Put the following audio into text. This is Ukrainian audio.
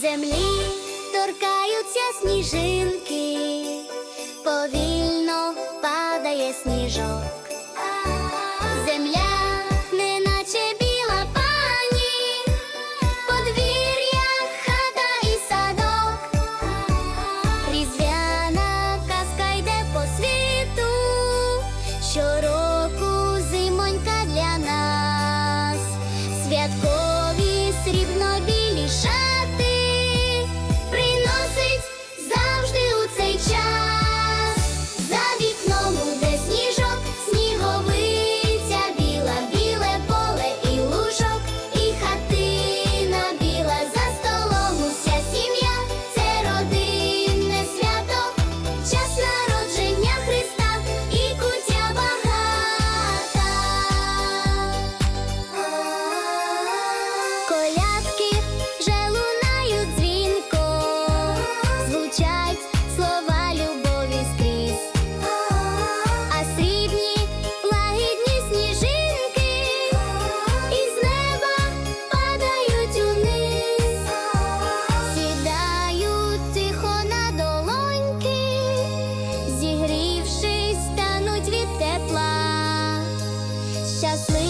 Землі торкаються сніжинки, Щороку зимонька для нас, святкові срібно білі шани. щасливі.